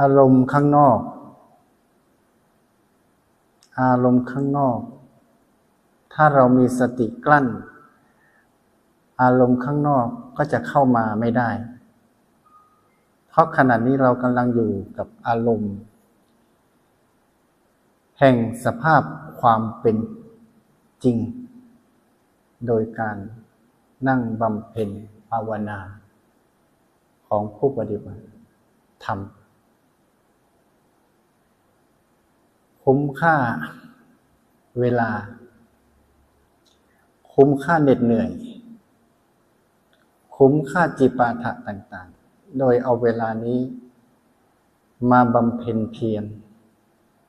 อารมณ์ข้างนอก อารมณ์ข้างนอก ถ้าเรามีสติกลั้น อารมณ์ข้างนอกก็จะเข้ามาไม่ได้ เพราะขณะนี้เรากำลังอยู่กับอารมณ์ แห่งสภาพความเป็นจริง โดยการนั่งบำเพ็ญภาวนา ของผู้ปฏิบัติธรรม คุ้มค่าเวลา คุ้มค่าเหน็ดเหนื่อย คุ้มค่าจิปาถะต่าง ๆ โดยเอาเวลานี้ มาบำเพ็ญเพียร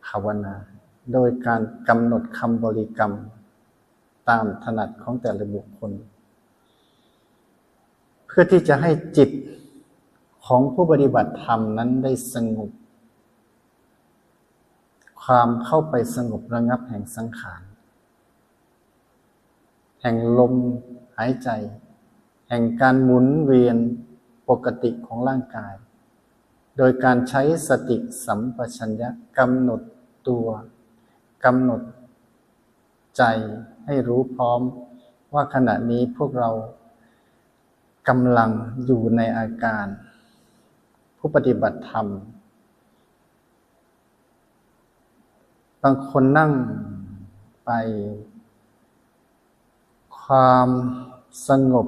ภาวนา โดยการกำหนดคำบริกรรม ตามถนัดของแต่ละบุคคล เพื่อที่จะให้จิตของผู้ปฏิบัติธรรมนั้นได้สงบ ความเข้าไปสงบระงับแห่งสังขาร แห่งลมหายใจ แห่งการหมุนเวียนปกติของร่างกาย โดยการใช้สติสัมปชัญญะกำหนดตัวกำหนดใจให้รู้พร้อมว่าขณะนี้พวกเรากำลังอยู่ในอาการ ผู้ปฏิบัติธรรม บางคนนั่งไป ความสงบ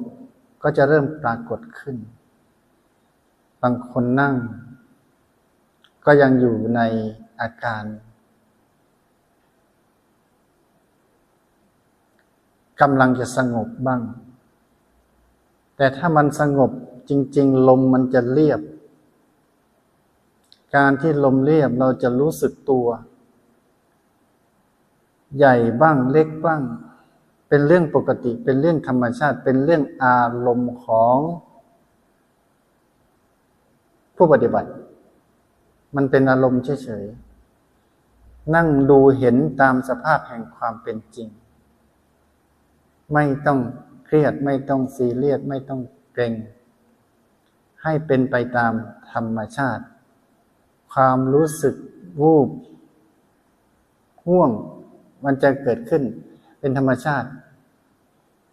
ก็จะเริ่มปรากฏขึ้น บางคนนั่ง ก็ยังอยู่ในอาการ กำลังจะสงบบ้าง แต่ถ้ามันสงบจริง ๆ ลมมันจะเรียบ การที่ลมเรียบเราจะรู้สึกตัว ใหญ่บ้างเล็กบ้าง เป็นเรื่องปกติ เป็นเรื่องธรรมชาติ เป็นเรื่องอารมณ์ของผู้ปฏิบัติ มันเป็นอารมณ์เฉยๆ นั่งดูเห็นตามสภาพแห่งความเป็นจริง ไม่ต้องเครียดไม่ต้องซีเรียสไม่ต้องเกรงให้เป็นไปตามธรรมชาติ ความรู้สึกวูบห่วง มันจะเกิดขึ้นเป็นธรรมชาติ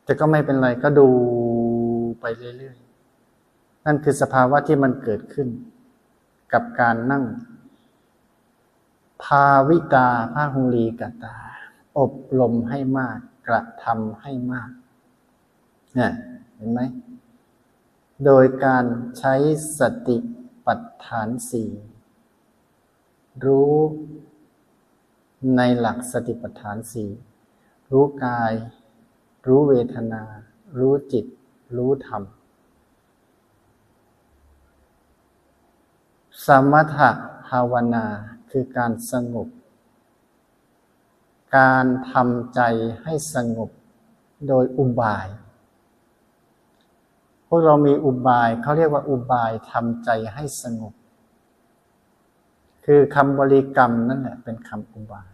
แต่ก็ไม่เป็นไรก็ดูไปเรื่อยๆ นั่นคือสภาวะที่มันเกิดขึ้น กับการนั่ง ภาวิตาภาคุลีกตา อบรมให้มาก กระทำให้มากเนี่ยเห็นไหม โดยการใช้สติปัฏฐานสี่รู้ ในหลักสติปัฏฐานสี่รู้กาย รู้เวทนา รู้จิต รู้ธรรม สมถะภาวนาคือการสงบ การทำใจให้สงบโดยอุบาย พวกเรามีอุบายเขาเรียกว่าอุบายทำใจให้สงบ คือคำบริกรรมนั่นแหละเป็นคำอุบาย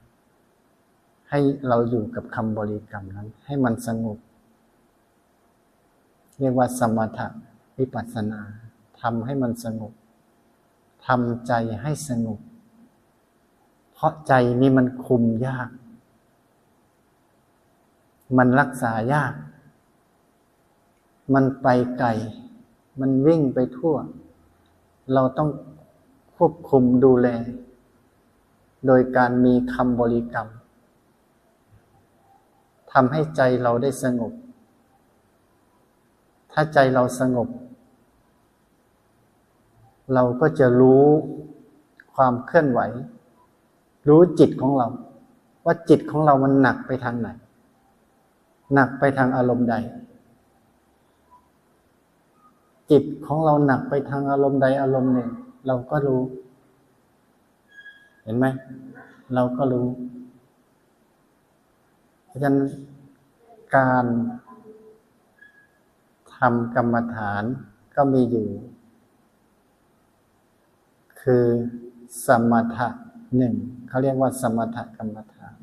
ให้เราอยู่กับคำบริกรรมนั้น ให้มันสงบ เรียกว่าสมถะวิปัสสนาทำให้มันสงบทำใจให้สงบ เพราะใจนี้มันคุมยาก มันรักษายาก มันไปไกล มันวิ่งไปทั่ว เราต้อง ควบคุมดูแล โดยการมีคำบริกรรมทำให้ใจเราได้สงบ ถ้าใจเราสงบ เราก็จะรู้ความเคลื่อนไหว รู้จิตของเรา ว่าจิตของเรามันหนักไปทางไหน หนักไปทางอารมณ์ใด จิตของเราหนักไปทางอารมณ์ใดอารมณ์หนึ่ง เราก็รู้ เห็นไหม เราก็รู้ เพราะฉะนั้นการทำกรรมฐานก็มีอยู่ คือสมถะหนึ่งเขาเรียกว่า สมถกรรมฐาน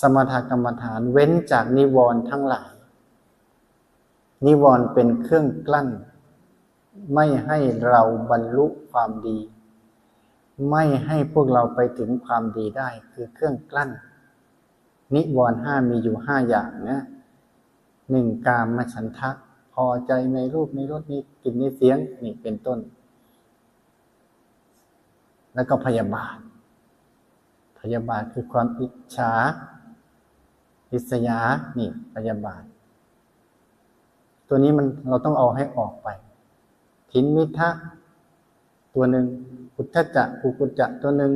สมถกรรมฐานเว้นจากนิวรณ์ทั้งหลาย นิวรณ์เป็นเครื่องกลั้น ไม่ให้เราบรรลุความดี ไม่ให้พวกเราไปถึงความดีได้คือเครื่องกลั้น นิวรณ์ห้ามีอยู่ห้าอย่างนะหนึ่งกามฉันทะพอใจในรูปในรสในกลิ่นในเสียงนี่เป็นต้น แล้วก็พยาบาท พยาบาทคือความอิจฉาอิสยานี่พยาบาท ตัวนี้มันเราต้องเอาให้ออกไป ทินมิทะตัวหนึ่งพุทธจักกุกุจจะตัวหนึ่ง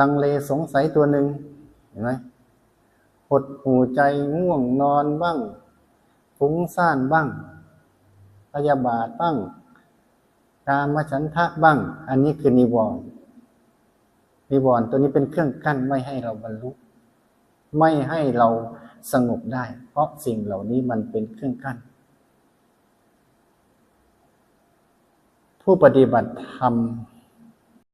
ลังเลสงสัยตัวหนึ่งเห็นไหมหดหูใจง่วงนอนบ้างฟุ้งซ่านบ้างพยาบาทบ้างกามฉันทะบ้าง อันนี้คือนิวรณ์นิวรณ์ตัวนี้เป็นเครื่องกั้นไม่ให้เราบรรลุ ไม่ให้เราสงบได้ เพราะสิ่งเหล่านี้มันเป็นเครื่องกั้น ผู้ปฏิบัติธรรม